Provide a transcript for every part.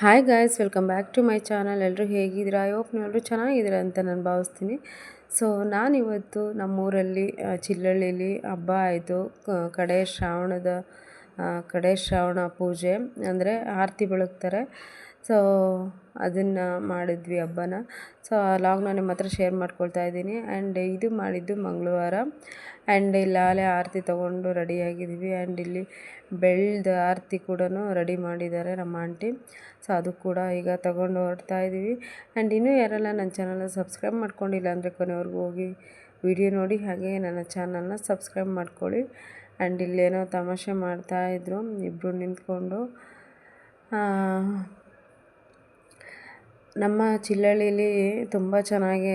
Hi guys welcome back to my channel ಎಲ್ಲರೂ ಹೇಗಿದ್ದೀರಾ? I hope ಎಲ್ಲರೂ ಚೆನ್ನಾಗಿದ್ದೀರಾ ಅಂತ ನಾನು ಭಾವಿಸ್ತೀನಿ. ಸೊ ನಾನಿವತ್ತು ನಮ್ಮೂರಲ್ಲಿ ಚಿಲ್ಲಳ್ಳಿಲಿ ಹಬ್ಬ ಆಯಿತು. ಕಡೆ ಶ್ರಾವಣದ ಕಡೆ ಶ್ರಾವಣ ಪೂಜೆ, ಅಂದರೆ ಆರತಿ ಬೆಳಗ್ತಾರೆ. ಸೊ ಅದನ್ನು ಮಾಡಿದ್ವಿ ಹಬ್ಬನ. ಸೊ ಲಾಗ್ನ ನಿಮ್ಮ ಹತ್ರ ಶೇರ್ ಮಾಡ್ಕೊಳ್ತಾ ಇದ್ದೀನಿ. ಆ್ಯಂಡ್ ಇದು ಮಾಡಿದ್ದು ಮಂಗಳವಾರ. ಆ್ಯಂಡ್ ಇಲ್ಲಿ ಆಲೆ ಆರತಿ ತಗೊಂಡು ರೆಡಿಯಾಗಿದ್ದೀವಿ. ಆ್ಯಂಡ್ ಇಲ್ಲಿ ಬೆಳ್ದ ಆರತಿ ಕೂಡ ರೆಡಿ ಮಾಡಿದ್ದಾರೆ ನಮ್ಮ ಆಂಟಿ. ಸೊ ಅದು ಕೂಡ ಈಗ ತಗೊಂಡು ಹೊರಡ್ತಾ ಇದ್ದೀವಿ. ಆ್ಯಂಡ್ ಇನ್ನೂ ಯಾರೆಲ್ಲ ನನ್ನ ಚಾನಲ್ನ ಸಬ್ಸ್ಕ್ರೈಬ್ ಮಾಡ್ಕೊಂಡಿಲ್ಲ ಅಂದರೆ ಕೊನೆವರೆಗೂ ಹೋಗಿ ವಿಡಿಯೋ ನೋಡಿ. ಹಾಗೆ ನನ್ನ ಚಾನಲ್ನ ಸಬ್ಸ್ಕ್ರೈಬ್ ಮಾಡ್ಕೊಳ್ಳಿ. ಆ್ಯಂಡ್ ಇಲ್ಲೇನೋ ತಮಾಷೆ ಮಾಡ್ತಾಯಿದ್ರು ಇಬ್ಬರು ನಿಂತ್ಕೊಂಡು ನಮ್ಮ ಚಿಲ್ಲಳ್ಳಿಲಿ ತುಂಬ ಚೆನ್ನಾಗಿ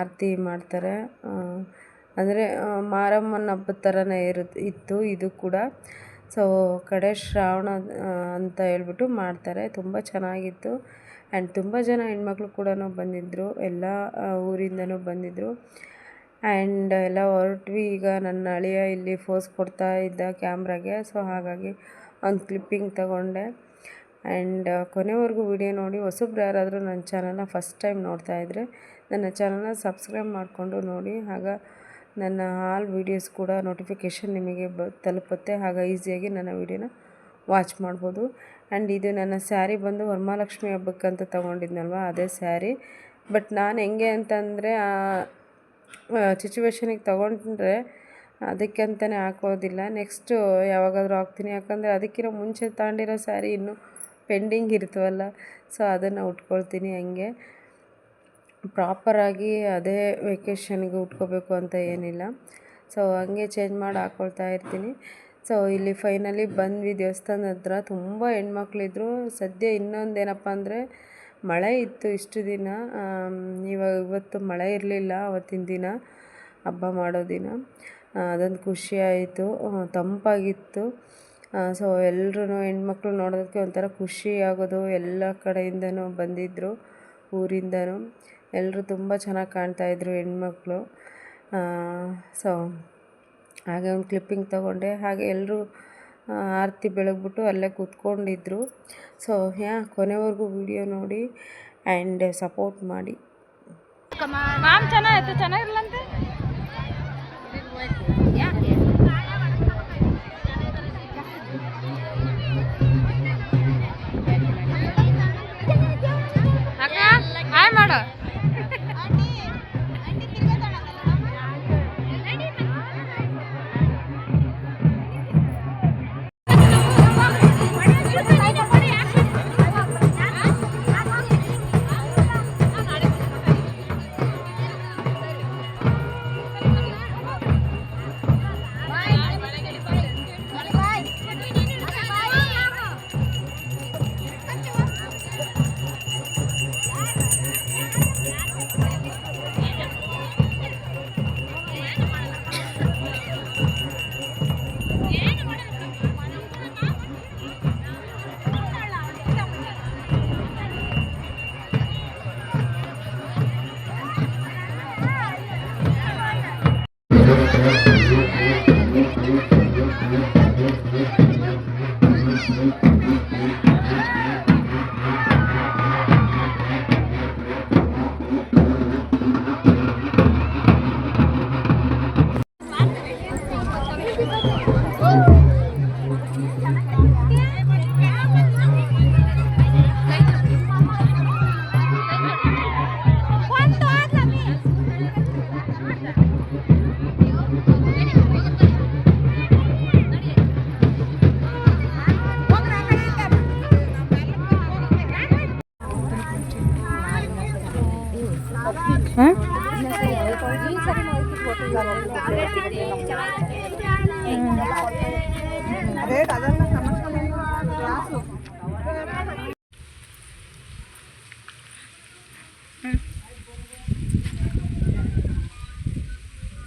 ಆರತಿ ಮಾಡ್ತಾರೆ. ಅಂದರೆ ಮಾರಮ್ಮನ ಹಬ್ಬದ ಥರನೇ ಇರುತ್ತೆ ಇತ್ತು. ಇದು ಕೂಡ. ಸೊ ಕಡೆ ಶ್ರಾವಣ ಅಂತ ಹೇಳ್ಬಿಟ್ಟು ಮಾಡ್ತಾರೆ. ತುಂಬ ಚೆನ್ನಾಗಿತ್ತು. ಆ್ಯಂಡ್ ತುಂಬ ಜನ ಹೆಣ್ಮಕ್ಳು ಕೂಡ ಬಂದಿದ್ದರು ಎಲ್ಲ ಊರಿಂದನೂ ಬಂದಿದ್ದರು ಆ್ಯಂಡ್ ಎಲ್ಲ ಹೊರಟ್ವಿ. ಈಗ ನನ್ನ ಅಳಿಯ ಇಲ್ಲಿ ಫೋಸ್ ಕೊಡ್ತಾ ಇದ್ದ ಕ್ಯಾಮ್ರಾಗೆ. ಸೊ ಹಾಗಾಗಿ ಒಂದು ಕ್ಲಿಪ್ಪಿಂಗ್ ತಗೊಂಡೆ. ಆ್ಯಂಡ್ ಕೊನೆವರೆಗೂ ವಿಡಿಯೋ ನೋಡಿ. ಹೊಸಬ್ರು ಯಾರಾದರೂ ನನ್ನ ಚಾನಲ್ನ ಫಸ್ಟ್ ಟೈಮ್ ನೋಡ್ತಾ ಇದ್ದರೆ ನನ್ನ ಚಾನಲ್ನ ಸಬ್ಸ್ಕ್ರೈಬ್ ಮಾಡಿಕೊಂಡು ನೋಡಿ. ಆಗ ನನ್ನ ಆಲ್ ವೀಡಿಯೋಸ್ ಕೂಡ ನೋಟಿಫಿಕೇಷನ್ ನಿಮಗೆ ಬ ತಲುಪುತ್ತೆ. ಆಗ ಈಸಿಯಾಗಿ ನನ್ನ ವೀಡಿಯೋನ ವಾಚ್ ಮಾಡ್ಬೋದು. ಆ್ಯಂಡ್ ಇದು ನನ್ನ ಸ್ಯಾರಿ ಬಂದು ವರಮಹಾಲಕ್ಷ್ಮಿ ಹಬ್ಬಕ್ಕಂತ ತೊಗೊಂಡಿದ್ನಲ್ವ? ಅದೇ ಸ್ಯಾರಿ. ಬಟ್ ನಾನು ಹೆಂಗೆ ಅಂತಂದರೆ ಸಿಚುವೇಶನಿಗೆ ತೊಗೊಂಡ್ರೆ ಅದಕ್ಕೆ ಅಂತಲೇ ಹಾಕೋದಿಲ್ಲ. ನೆಕ್ಸ್ಟು ಯಾವಾಗಾದರೂ ಹಾಕ್ತೀನಿ. ಯಾಕಂದರೆ ಅದಕ್ಕಿಂತ ಮುಂಚೆ ತಗೊಂಡಿರೋ ಸ್ಯಾರಿ ಇನ್ನೂ ಪೆಂಡಿಂಗ್ ಇರ್ತವಲ್ಲ. ಸೊ ಅದನ್ನು ಉಟ್ಕೊಳ್ತೀನಿ ಹಂಗೆ. ಪ್ರಾಪರಾಗಿ ಅದೇ ವೆಕೇಷನ್ಗೆ ಉಟ್ಕೋಬೇಕು ಅಂತ ಏನಿಲ್ಲ. ಸೊ ಹಂಗೆ ಚೇಂಜ್ ಮಾಡಿ ಹಾಕ್ಕೊಳ್ತಾ ಇರ್ತೀನಿ. ಸೊ ಇಲ್ಲಿ ಫೈನಲಿ ಬಂದ್ವಿ. ದೇವಸ್ಥಾನದ ಹತ್ರ ತುಂಬ ಹೆಣ್ಮಕ್ಳಿದ್ರು. ಸದ್ಯ ಇನ್ನೊಂದು ಏನಪ್ಪ ಅಂದರೆ ಮಳೆ ಇತ್ತು ಇಷ್ಟು ದಿನ. ಇವಾಗ ಇವತ್ತು ಮಳೆ ಇರಲಿಲ್ಲ ಅವತ್ತಿನ ದಿನ, ಹಬ್ಬ ಮಾಡೋ ದಿನ. ಅದೊಂದು ಖುಷಿ ಆಯಿತು. ತಂಪಾಗಿತ್ತು. ಸೊ ಎಲ್ಲರೂ ಹೆಣ್ಮಕ್ಳು ನೋಡೋದಕ್ಕೆ ಒಂಥರ ಖುಷಿ ಆಗೋದು. ಎಲ್ಲ ಕಡೆಯಿಂದನೂ ಬಂದಿದ್ದರು ಊರಿಂದನೂ ಎಲ್ಲರೂ ತುಂಬ ಚೆನ್ನಾಗಿ ಕಾಣ್ತಾ ಇದ್ದರು ಹೆಣ್ಮಕ್ಳು. ಸೊ ಹಾಗೆ ಒಂದು ಕ್ಲಿಪ್ಪಿಂಗ್ ತೊಗೊಂಡೆ. ಹಾಗೆ ಎಲ್ಲರೂ ಆರತಿ ಬೆಳಗ್ಬಿಟ್ಟು ಅಲ್ಲೇ ಕೂತ್ಕೊಂಡಿದ್ರು. ಸೊ ಯಾ, ಕೊನೆವರೆಗೂ ವಿಡಿಯೋ ನೋಡಿ ಆ್ಯಂಡ್ ಸಪೋರ್ಟ್ ಮಾಡಿ. ಚೆನ್ನಾಗಿರ್ಲಂತೆ? ಹಾಯ್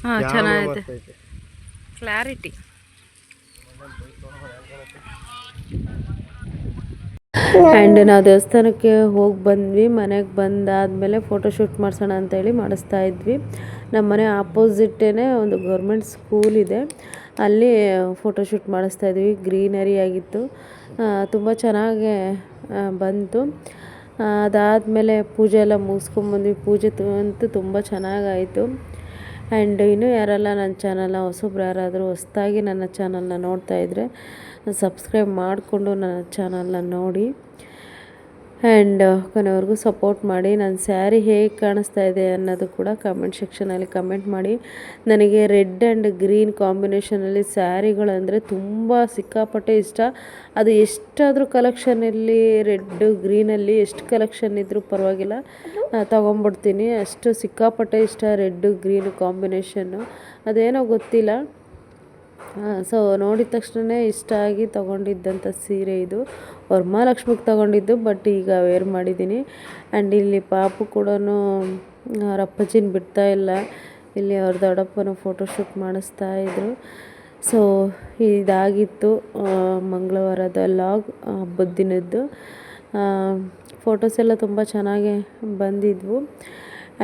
ಹಾಂ ಚೆನ್ನಾಗೈತೆ. ಕ್ಲಾರಿಟಿ ಆ್ಯಂಡ್ ನಾವು ದೇವಸ್ಥಾನಕ್ಕೆ ಹೋಗಿ ಬಂದ್ವಿ ಮನೆಗೆ ಬಂದಾದಮೇಲೆ ಫೋಟೋಶೂಟ್ ಮಾಡಿಸೋಣ ಅಂತೇಳಿ ಮಾಡಿಸ್ತಾ ಇದ್ವಿ. ನಮ್ಮ ಮನೆ ಆಪೋಸಿಟ್ಟೇ ಒಂದು ಗೌರ್ಮೆಂಟ್ ಸ್ಕೂಲ್ ಇದೆ. ಅಲ್ಲಿ ಫೋಟೋಶೂಟ್ ಮಾಡಿಸ್ತಾ ಇದ್ವಿ ಗ್ರೀನರಿ ಆಗಿತ್ತು. ತುಂಬ ಚೆನ್ನಾಗಿ ಬಂತು. ಅದಾದಮೇಲೆ ಪೂಜೆ ಎಲ್ಲ ಮುಗಿಸ್ಕೊಂಬಂದ್ವಿ ಪೂಜೆ ಅಂತೂ ತುಂಬ ಚೆನ್ನಾಗಾಯಿತು. ಆ್ಯಂಡ್ ಇನ್ನೂ ಯಾರೆಲ್ಲ ನನ್ನ ಚಾನಲ್ನ ಹೊಸಬ್ರು ಯಾರಾದರೂ ಹೊಸ್ದಾಗಿ ನನ್ನ ಚಾನಲ್ನ ನೋಡ್ತಾ ಇದ್ದರೆ ಸಬ್ಸ್ಕ್ರೈಬ್ ಮಾಡಿಕೊಂಡು ನನ್ನ ಚಾನಲ್ನ ನೋಡಿ ಆ್ಯಂಡ್ ಕೊನೆವರೆಗೂ ಸಪೋರ್ಟ್ ಮಾಡಿ ನನ್ನ ಸ್ಯಾರಿ ಹೇಗೆ ಕಾಣಿಸ್ತಾ ಇದೆ ಅನ್ನೋದು ಕೂಡ ಕಮೆಂಟ್ ಸೆಕ್ಷನಲ್ಲಿ ಕಮೆಂಟ್ ಮಾಡಿ. ನನಗೆ ರೆಡ್ ಆ್ಯಂಡ್ ಗ್ರೀನ್ ಕಾಂಬಿನೇಷನಲ್ಲಿ ಸ್ಯಾರಿಗಳಂದರೆ ತುಂಬ ಸಿಕ್ಕಾಪಟ್ಟೆ ಇಷ್ಟ. ಅದು ಎಷ್ಟಾದರೂ ಕಲೆಕ್ಷನಲ್ಲಿ ರೆಡ್ ಗ್ರೀನಲ್ಲಿ ಎಷ್ಟು ಕಲೆಕ್ಷನ್ ಇದ್ದರೂ ಪರವಾಗಿಲ್ಲ. ತೊಗೊಂಬಿಡ್ತೀನಿ. ಅಷ್ಟು ಸಿಕ್ಕಾಪಟ್ಟೆ ಇಷ್ಟ ರೆಡ್ಡು ಗ್ರೀನ್ ಕಾಂಬಿನೇಷನ್ನು ಅದೇನೋ ಗೊತ್ತಿಲ್ಲ. ಸೊ ನೋಡಿದ ತಕ್ಷಣವೇ ಇಷ್ಟ ಆಗಿ ತೊಗೊಂಡಿದ್ದಂಥ ಸೀರೆ ಇದು. ವರಮಹಾಲಕ್ಷ್ಮಿಗೆ ತೊಗೊಂಡಿದ್ದು ಬಟ್ ಈಗ ವೇರ್ ಮಾಡಿದ್ದೀನಿ ಆ್ಯಂಡ್ ಇಲ್ಲಿ ಪಾಪು ಕೂಡ ಅವ್ರ ಅಪ್ಪಾಜಿನ ಬಿಡ್ತಾ ಇಲ್ಲ. ಇಲ್ಲಿ ಅವ್ರ ದೊಡ್ಡಪ್ಪನ ಫೋಟೋಶೂಟ್ ಮಾಡಿಸ್ತಾ ಇದ್ರು. ಸೊ ಇದಾಗಿತ್ತು ಮಂಗಳವಾರದ ಲಾಗ್ ಹಬ್ಬದ ದಿನದ್ದು ಫೋಟೋಸ್ ಎಲ್ಲ ತುಂಬ ಚೆನ್ನಾಗಿ ಬಂದಿದ್ವು.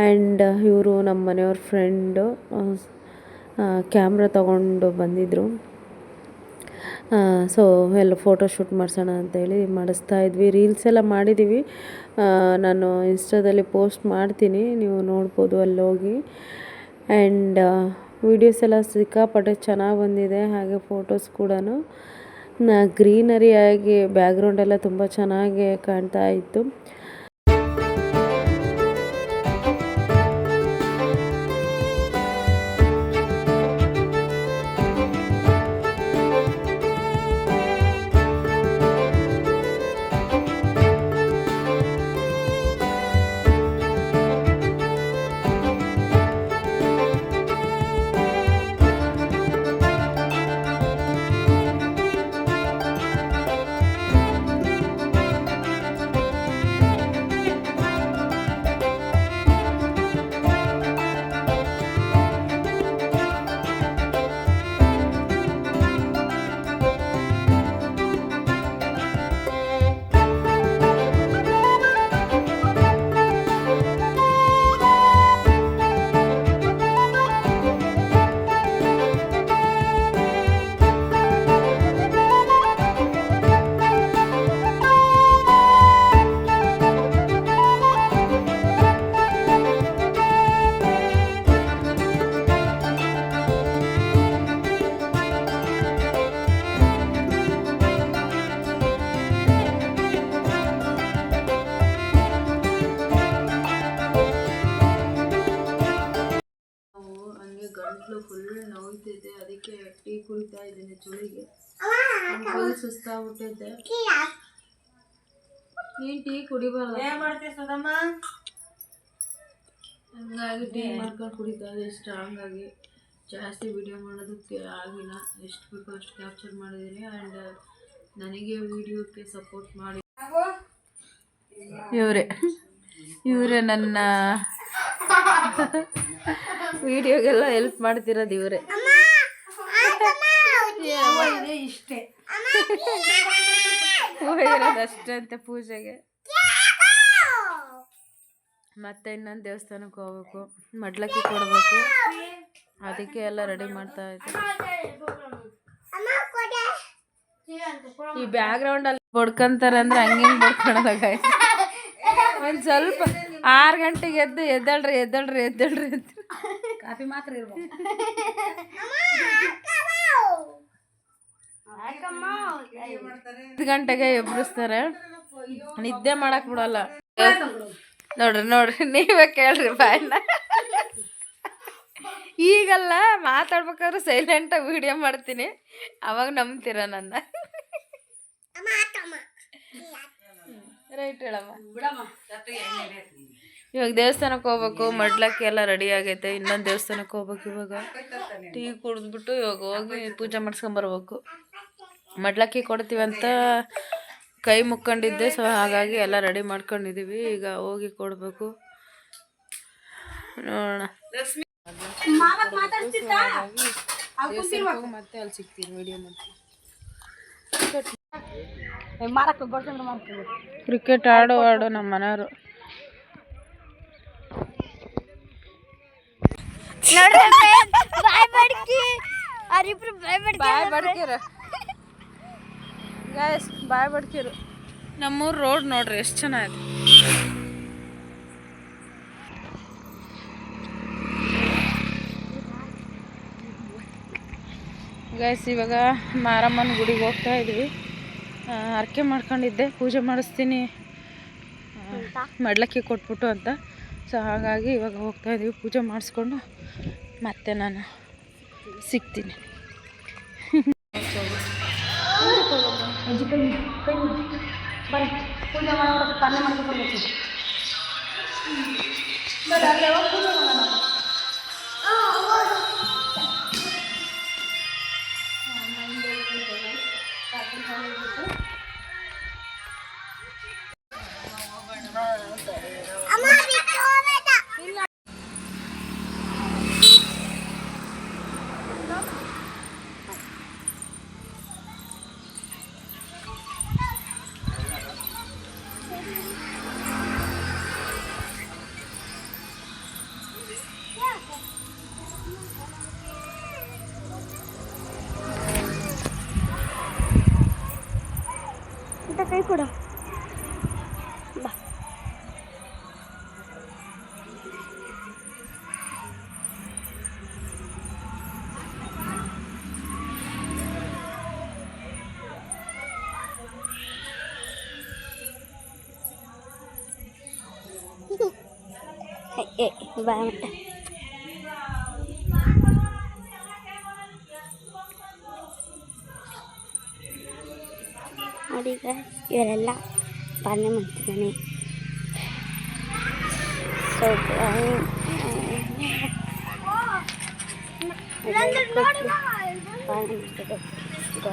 ಆ್ಯಂಡ್ ಇವರು ನಮ್ಮ ಮನೆಯವ್ರ ಫ್ರೆಂಡು ಕ್ಯಾಮ್ರಾ ತೊಗೊಂಡು ಬಂದಿದ್ದರು ಸೊ ಎಲ್ಲ ಫೋಟೋ ಶೂಟ್ ಮಾಡಿಸೋಣ ಅಂತೇಳಿ ಮಾಡಿಸ್ತಾ ಇದ್ವಿ. ರೀಲ್ಸ್ ಎಲ್ಲ ಮಾಡಿದ್ದೀವಿ ನಾನು ಇನ್ಸ್ಟಾದಲ್ಲಿ ಪೋಸ್ಟ್ ಮಾಡ್ತೀನಿ. ನೀವು ನೋಡ್ಬೋದು ಅಲ್ಲಿ ಹೋಗಿ ಆ್ಯಂಡ್ ವೀಡಿಯೋಸ್ ಎಲ್ಲ ಸಿಕ್ಕಾಪಟ್ಟೆ ಚೆನ್ನಾಗಿ ಬಂದಿದೆ. ಹಾಗೆ ಫೋಟೋಸ್ ಕೂಡ ಗ್ರೀನರಿಯಾಗಿ ಬ್ಯಾಕ್ಗ್ರೌಂಡೆಲ್ಲ ತುಂಬ ಚೆನ್ನಾಗಿ ಕಾಣ್ತಾ ಇತ್ತು. ಅದಕ್ಕೆ ಟೀ ಕುಡಿತಾ ಇದ್ದೀನಿ ಚಳಿಗೆ ಫುಲ್ ಸುಸ್ತಾಗ್ಬಿಟ್ಟೈತೆ. ನೀನ್ ಟೀ ಕುಡಿಬಾರ್ದು. ಹಂಗಾಗಿ ಟೀ ಮಾಡ್ಕೊಂಡು ಕುಡಿತಾ ಇದೆ ಸ್ಟ್ರಾಂಗ್ ಆಗಿ ಜಾಸ್ತಿ ವಿಡಿಯೋ ಮಾಡೋದಕ್ಕೆ ಆಗಿಲ್ಲ. ಎಷ್ಟು ಬೇಕೋ ಅಷ್ಟು ಕ್ಯಾಪ್ಚರ್ ಮಾಡಿದ್ದೀನಿ ಆ್ಯಂಡ್ ನನಗೆ ವಿಡಿಯೋಕ್ಕೆ ಸಪೋರ್ಟ್ ಮಾಡಿ. ಇವರೇ. ಇವರೇ ನನ್ನ ವಿಡಿಯೋಗೆಲ್ಲ ಹೆಲ್ಪ್ ಮಾಡ್ತಿರೋದು ಇವರೇ. ಇಷ್ಟೇ. ಇರೋದು ಅಷ್ಟೇ ಅಂತ ಪೂಜೆಗೆ. ಮತ್ತೆ ಇನ್ನೊಂದು ದೇವಸ್ಥಾನಕ್ಕೆ ಹೋಗ್ಬೇಕು. ಮಡ್ಲಕ್ಕಿ ಕೊಡಬೇಕು. ಅದಕ್ಕೆ ಎಲ್ಲ ರೆಡಿ ಮಾಡ್ತಾ ಇದ್ದೆ. ಈ ಬ್ಯಾಕ್ ಗ್ರೌಂಡ್ ಅಲ್ಲಿ ಬಡ್ಕಂತಾರೆ ಅಂದ್ರೆ ಹಂಗಿಂಗ್ ಬಡ್ಕೊಳದಾಗ ಒಂದ್ ಸ್ವಲ್ಪ ಆರು ಗಂಟೆಗೆ ಎದ್ದು ಎದ್ದಳ್ರಿ ಎದ್ದಳ್ರಿ ಎದ್ದಳ್ರಿ ಅಂತ. ಕಾಫಿ ಮಾತ್ರ ಇರ್ಬೇಕು ಐದು ಗಂಟೆಗೆ ಎಬ್ಬಿಸ್ತಾರೆ. ನಿದ್ದೆ ಮಾಡಕ್ ಬಿಡಲ್ಲ. ನೋಡ್ರಿ ನೋಡ್ರಿ ನೀವೇ ಕೇಳ್ರಿ ಬಾಯ್ನ ಈಗಲ್ಲ ಮಾತಾಡ್ಬೇಕಾದ್ರೆ ಸೈಲೆಂಟಾಗಿ ವಿಡಿಯೋ ಮಾಡ್ತೀನಿ. ಅವಾಗ ನಂಬ್ತೀರ ನನ್ನ? ರೈಟ್ ಹೇಳಮ್ಮ. ಇವಾಗ ದೇವಸ್ಥಾನಕ್ಕೆ ಹೋಗ್ಬೇಕು ಮಡ್ಲಕ್ಕೆ ಎಲ್ಲ ರೆಡಿ ಆಗೈತೆ ಇನ್ನೊಂದು ದೇವಸ್ಥಾನಕ್ಕೆ ಹೋಗ್ಬೇಕು ಇವಾಗ. ಟೀ ಕುಡಿದ್ಬಿಟ್ಟು ಇವಾಗ ಹೋಗಿ ಪೂಜೆ ಮಾಡಿಸ್ಕೊಂಬರ್ಬೇಕು. ಮಡ್ಲಕ್ಕಿ ಕೊಡ್ತೀವಿ ಅಂತ ಕೈ ಮುಕ್ಕೊಂಡಿದ್ದೆ ಸೊ ಹಾಗಾಗಿ ಎಲ್ಲ ರೆಡಿ ಮಾಡ್ಕೊಂಡಿದ್ದೀವಿ ಈಗ ಹೋಗಿ ಕೊಡಬೇಕು. ನೋಡೋಣ. ಮತ್ತೆ ಅಲ್ಲಿ ಸಿಗ್ತೀನಿ ವಿಡಿಯೋ ಮಾಡ್ತೀನಿ ಕ್ರಿಕೆಟ್ ಆಡೋ ಆಡೋ ನಮ್ಮ ಮನೆಯವರು ಬಾಯ್ ಬಡ್ಕಿ ಅವ್ರಿಬ್ರು ಬಾಯ್ ಬಡ್ಕಿ ಬಾಯ್ ಬಡ್ಕಿರು ಗಾಯಸ್ ಬಾಯ್ ಬಡ್ಕಿರು ನಮ್ಮೂರು ರೋಡ್ ನೋಡ್ರಿ ಎಷ್ಟು ಚೆನ್ನಾಗಿದೆ. ಗೈಸ್ ಇವಾಗ ಮಾರಮ್ಮನ ಗುಡಿಗೆ ಹೋಗ್ತಾ ಇದ್ವಿ. ಅರ್ಕೆ ಮಾಡ್ಕೊಂಡಿದ್ದೆ ಪೂಜೆ ಮಾಡಿಸ್ತೀನಿ. ಮಡ್ಲಕ್ಕಿ ಕೊಟ್ಬಿಟ್ಟು ಅಂತ. ಸೊ ಹಾಗಾಗಿ ಇವಾಗ ಹೋಗ್ತಾ ಇದ್ದೀವಿ ಪೂಜೆ ಮಾಡಿಸ್ಕೊಂಡು ಮತ್ತೆ ನಾನು ಸಿಗ್ತೀನಿ. ಬರ್ರಿ ಪೂಜೆ ಏ ಬಾ ಮತ್ತೆ ನೋಡಿ ಈಗ ಇವರೆಲ್ಲ ಪಾಲನೆ ಮಾಡ್ತಿದ್ದಾನೆ ಸೊ ಪಾಲನೆ ಮಾಡ್ತಿದ್ದೆ ಇದು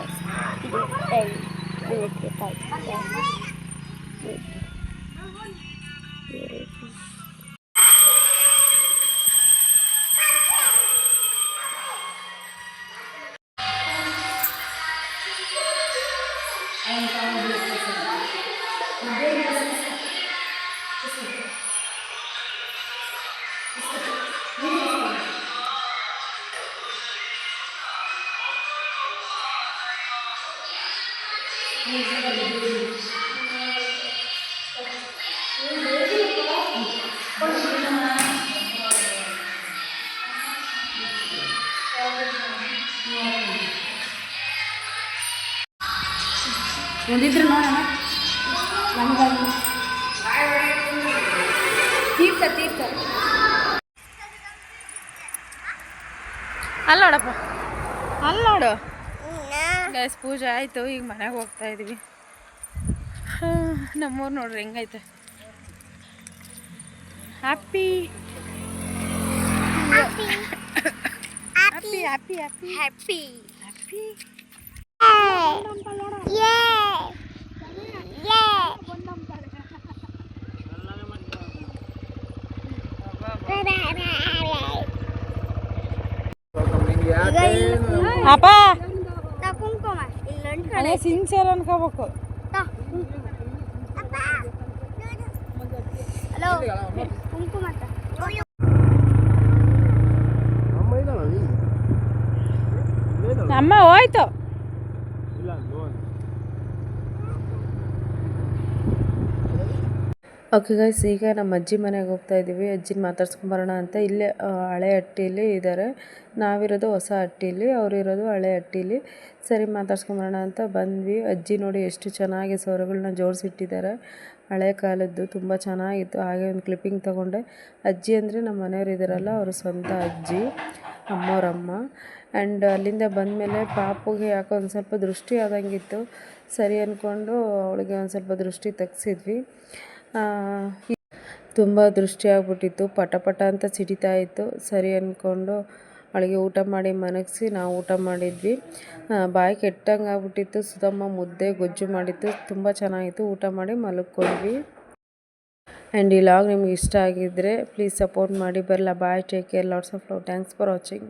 ಒಂದಿದ್ರು ನೋಡೋಣ ತೀರ್ಥ ತೀರ್ಥ. ಅಲ್ಲಿ ನೋಡಪ್ಪ. ಅಲ್ಲಿ ನೋಡು. ಗೈಸ್ ಪೂಜೆ ಆಯಿತು ಈಗ ಮನೆಗೆ ಹೋಗ್ತಾ ಇದೀವಿ. ನಮ್ಮೂರು ನೋಡ್ರಿ ಹೆಂಗೈತೆ. Happy happy happy happy happy happy ಅಪ್ಪ. ಅದೇ ಸಿನ್ಸಿಯರ್ ಅನ್ಕೋಬೇಕು. ಅಮ್ಮ ಹೋಯ್ತು. ಓಕೆ ಗೈಸ್ ಈಗ ನಮ್ಮ ಅಜ್ಜಿ ಮನೆಗೆ ಹೋಗ್ತಾ ಇದ್ದೀವಿ. ಅಜ್ಜಿನ ಮಾತಾಡ್ಸ್ಕೊಂಬರೋಣ ಅಂತ ಇಲ್ಲೇ ಹಳೆ ಹಟ್ಟಿಲಿ ಇದ್ದಾರೆ. ನಾವಿರೋದು ಹೊಸ ಹಟ್ಟಿಲಿ, ಅವರಿರೋದು ಹಳೆ ಹಟ್ಟಿಲಿ. ಸರಿ ಮಾತಾಡ್ಸ್ಕೊಂಬರೋಣ ಅಂತ ಬಂದ್ವಿ. ಅಜ್ಜಿ ನೋಡಿ ಎಷ್ಟು ಚೆನ್ನಾಗಿ ಸೌರಗಳನ್ನ ಜೋಡಿಸಿಟ್ಟಿದ್ದಾರೆ. ಹಳೆ ಕಾಲದ್ದು ತುಂಬ ಚೆನ್ನಾಗಿತ್ತು. ಹಾಗೆ ಒಂದು ಕ್ಲಿಪ್ಪಿಂಗ್ ತೊಗೊಂಡೆ. ಅಜ್ಜಿ ಅಂದರೆ ನಮ್ಮ ಮನೆಯವ್ರು ಇದ್ದಾರಲ್ಲ, ಅವರು ಸ್ವಂತ ಅಜ್ಜಿ, ಅಮ್ಮವ್ರಮ್ಮ. ಆ್ಯಂಡ್ ಅಲ್ಲಿಂದ ಬಂದಮೇಲೆ ಪಾಪುಗೆ ಯಾಕೋ ಒಂದು ಸ್ವಲ್ಪ ದೃಷ್ಟಿ ಆದಂಗಿತ್ತು. ಸರಿ ಅಂದ್ಕೊಂಡು ಅವಳಿಗೆ ಒಂದು ಸ್ವಲ್ಪ ದೃಷ್ಟಿ ತೆಗ್ಸಿದ್ವಿ. ತುಂಬ ದೃಷ್ಟಿ ಆಗ್ಬಿಟ್ಟಿತ್ತು. ಪಟ ಪಟ ಅಂತ ಸಿಡಿತಾ ಇತ್ತು. ಸರಿ ಅಂದ್ಕೊಂಡು ಅವಳಿಗೆ ಊಟ ಮಾಡಿ ಮನಗಿಸಿ ನಾವು ಊಟ ಮಾಡಿದ್ವಿ. ಬಾಯಿ ಕೆಟ್ಟಂಗೆ ಆಗ್ಬಿಟ್ಟಿತ್ತು. ಸುಧಮ್ಮ ಮುದ್ದೆ ಗೊಜ್ಜು ಮಾಡಿತ್ತು. ತುಂಬ ಚೆನ್ನಾಗಿತ್ತು. ಊಟ ಮಾಡಿ ಮಲಗ್ಕೊಂಡ್ವಿ. ಆ್ಯಂಡ್ ಈ ಲಾಗ್ ನಿಮ್ಗೆ ಇಷ್ಟ ಆಗಿದ್ದರೆ ಪ್ಲೀಸ್ ಸಪೋರ್ಟ್ ಮಾಡಿ. ಬರಲ್ಲ bye. Take care. Lots of love. Thanks for watching.